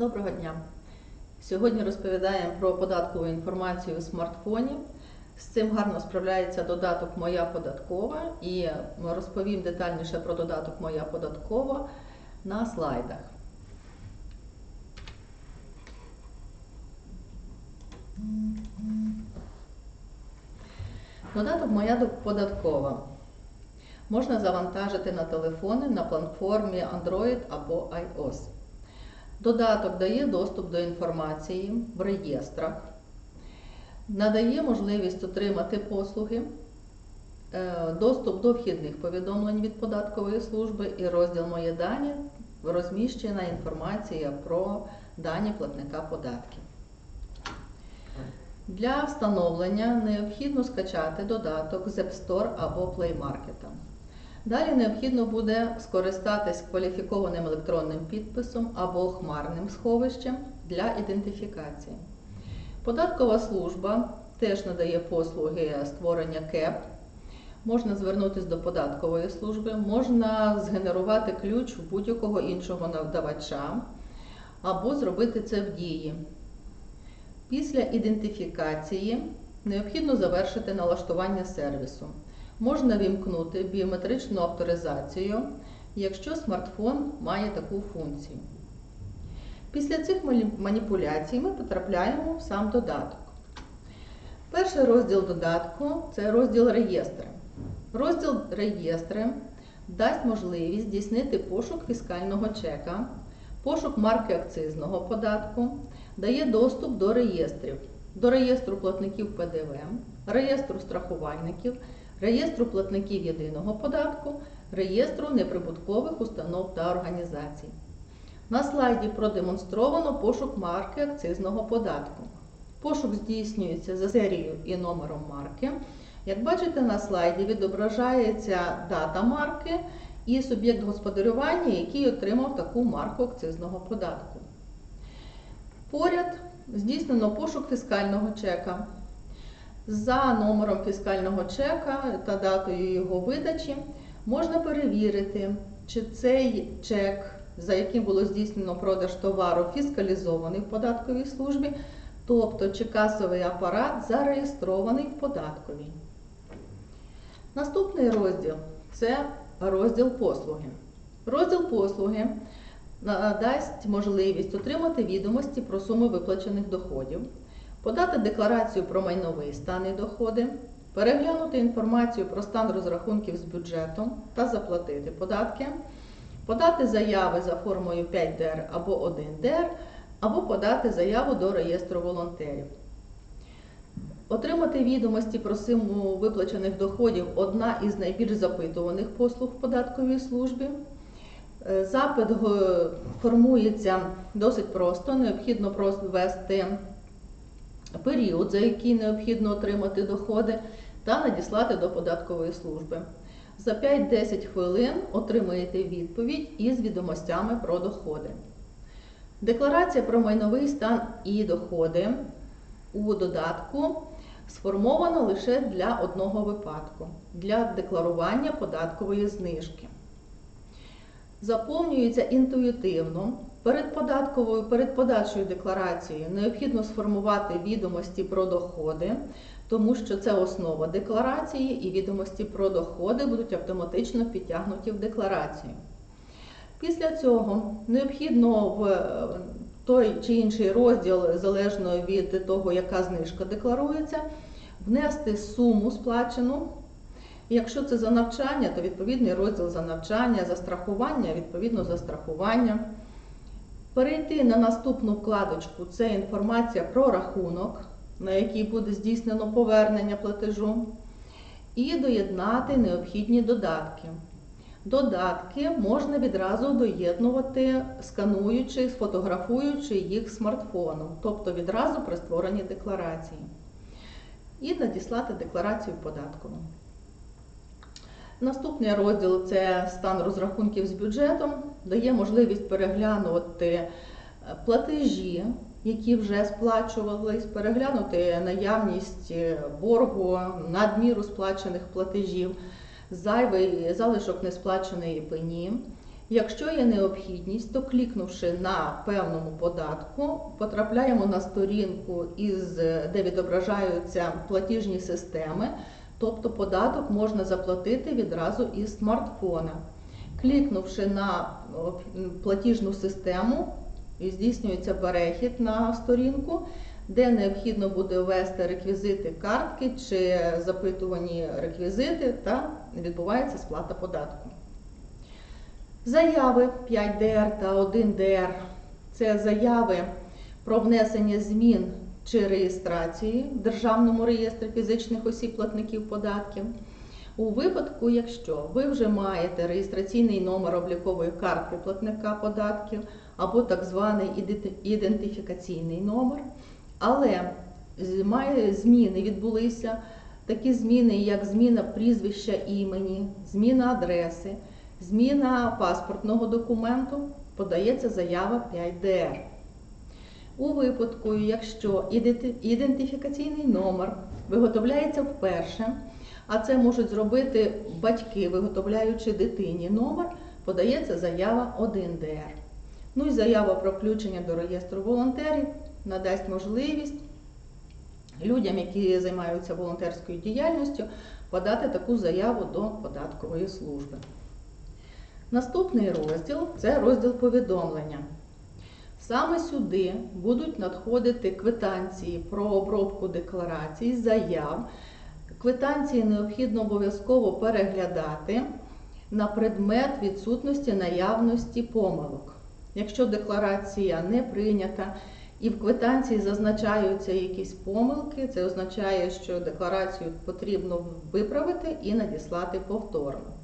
Доброго дня! Сьогодні розповідаємо про податкову інформацію у смартфоні. З цим гарно справляється додаток Моя податкова і розповім детальніше про додаток Моя податкова на слайдах. Додаток Моя податкова можна завантажити на телефони на платформі Android або iOS. Додаток дає доступ до інформації в реєстрах, надає можливість отримати послуги, е, доступ до вхідних повідомлень від податкової служби і розділ Мої дані розміщена інформація про дані платника податків. Для встановлення необхідно скачати додаток з App Store або Play Market. Далі необхідно буде скористатись кваліфікованим електронним підписом або хмарним сховищем для ідентифікації. Податкова служба теж надає послуги створення КЕП. Можна звернутися до податкової служби, можна згенерувати ключ у будь-якого іншого надавача або зробити це в дії. Після ідентифікації необхідно завершити налаштування сервісу. Можна вімкнути біометричну авторизацію, якщо смартфон має таку функцію. Після цих маніпуляцій ми потрапляємо в сам додаток. Перший розділ додатку це розділ реєстри. Розділ реєстри дасть можливість здійснити пошук фіскального чека, пошук марки акцизного податку, дає доступ до реєстрів, до реєстру платників ПДВ, реєстру страхувальників реєстру платників єдиного податку, реєстру неприбуткових установ та організацій. На слайді продемонстровано пошук марки акцизного податку. Пошук здійснюється за серією і номером марки. Як бачите, на слайді відображається дата марки і суб'єкт господарювання, який отримав таку марку акцизного податку. Поряд здійснено пошук фіскального чека. За номером фіскального чека та датою його видачі можна перевірити, чи цей чек, за яким було здійснено продаж товару, фіскалізований в податковій службі, тобто чи касовий апарат зареєстрований в податковій. Наступний розділ це розділ послуги. Розділ послуги дасть можливість отримати відомості про суми виплачених доходів подати декларацію про майновий стан і доходи, переглянути інформацію про стан розрахунків з бюджетом та заплатити податки, подати заяви за формою 5ДР або 1ДР, або подати заяву до реєстру волонтерів. Отримати відомості про суму виплачених доходів одна із найбільш запитуваних послуг в податковій службі. Е, запит формується досить просто, необхідно просто ввести період, за який необхідно отримати доходи, та надіслати до податкової служби. За 5-10 хвилин отримаєте відповідь із відомостями про доходи. Декларація про майновий стан і доходи у додатку сформована лише для одного випадку для декларування податкової знижки. Заповнюється інтуїтивно, Перед податковою, перед подачою декларації необхідно сформувати відомості про доходи, тому що це основа декларації, і відомості про доходи будуть автоматично підтягнуті в декларацію. Після цього необхідно в е, той чи інший розділ, залежно від того, яка знижка декларується, внести суму сплачену. Якщо це за навчання, то відповідний розділ за навчання, за страхування, відповідно за страхування. Перейти на наступну вкладочку це інформація про рахунок, на який буде здійснено повернення платежу, і доєднати необхідні додатки. Додатки можна відразу доєднувати, скануючи, сфотографуючи їх смартфоном, тобто відразу при створенні декларації. І надіслати декларацію податкову. Наступний розділ це стан розрахунків з бюджетом, дає можливість переглянути е, платежі, які вже сплачувались, переглянути наявність е, боргу, надміру сплачених платежів, зайвий залишок несплаченої пені. Якщо є необхідність, то клікнувши на певному податку, потрапляємо на сторінку, де відображаються платіжні системи, тобто податок можна заплатити відразу із смартфона. Клікнувши на платіжну систему, здійснюється перехід на сторінку, де необхідно буде ввести реквізити картки чи запитувані реквізити, та відбувається сплата податку. Заяви 5ДР та 1ДР це заяви про внесення змін чи реєстрації в Державному реєстрі фізичних осіб платників податків. У випадку, якщо ви вже маєте реєстраційний номер облікової картки платника податків або так званий ідентифікаційний номер, але зміни відбулися, такі зміни, як зміна прізвища імені, зміна адреси, зміна паспортного документу, подається заява 5ДР. У випадку, якщо ідентифікаційний номер виготовляється вперше, а це можуть зробити батьки, виготовляючи дитині номер, подається заява 1ДР. Ну і заява про включення до реєстру волонтерів надасть можливість людям, які займаються волонтерською діяльністю, подати таку заяву до податкової служби. Наступний розділ це розділ повідомлення. Саме сюди будуть надходити квитанції про обробку декларацій, заяв. Квитанції необхідно обов'язково переглядати на предмет відсутності наявності помилок. Якщо декларація не прийнята і в квитанції зазначаються якісь помилки, це означає, що декларацію потрібно виправити і надіслати повторно.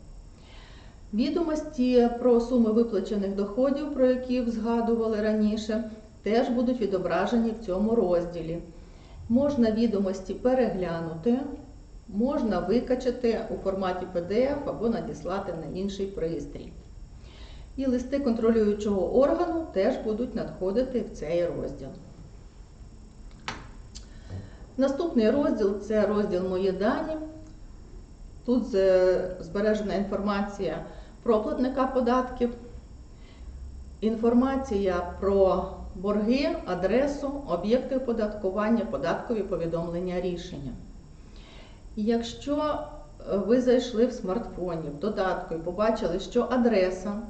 Відомості про суми виплачених доходів, про які згадували раніше, теж будуть відображені в цьому розділі. Можна відомості переглянути, можна викачати у форматі PDF або надіслати на інший пристрій. І листи контролюючого органу теж будуть надходити в цей розділ. Наступний розділ це розділ Мої дані. Тут е, збережена інформація про платника податків, інформація про борги, адресу, об'єкти оподаткування, податкові повідомлення рішення. Якщо ви зайшли в смартфоні, в додатку і побачили, що адреса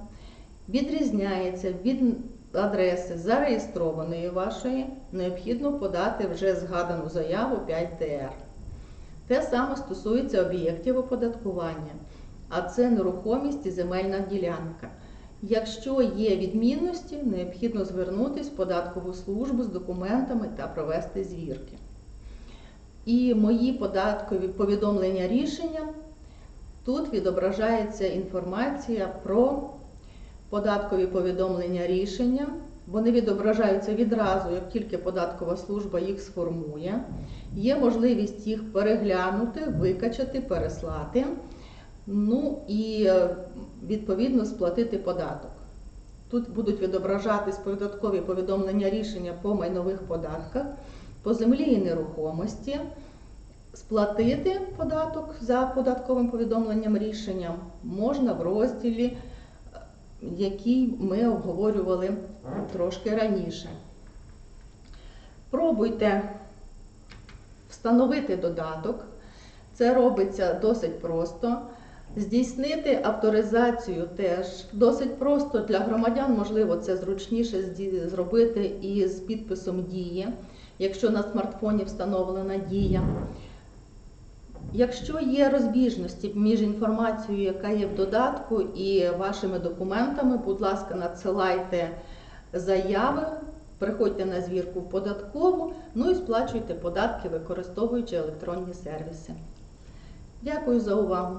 відрізняється від адреси зареєстрованої вашої, необхідно подати вже згадану заяву 5ДР. Те саме стосується об'єктів оподаткування, а це нерухомість і земельна ділянка. Якщо є відмінності, необхідно звернутися в податкову службу з документами та провести звірки. І мої податкові повідомлення рішення. Тут відображається інформація про податкові повідомлення рішення. Вони відображаються відразу, як тільки податкова служба їх сформує. Є можливість їх переглянути, викачати, переслати. Ну і е, відповідно сплатити податок. Тут будуть відображатись податкові повідомлення рішення по майнових податках, по землі і нерухомості. Сплатити податок за податковим повідомленням рішенням можна в розділі, який ми обговорювали трошки раніше. Пробуйте встановити додаток. Це робиться досить просто. Здійснити авторизацію теж досить просто для громадян, можливо, це зручніше зробити із підписом дії, якщо на смартфоні встановлена дія. Якщо є розбіжності між інформацією, яка є в додатку, і вашими документами, будь ласка, надсилайте заяви, приходьте на звірку в податкову, ну і сплачуйте податки, використовуючи електронні сервіси. Дякую за увагу!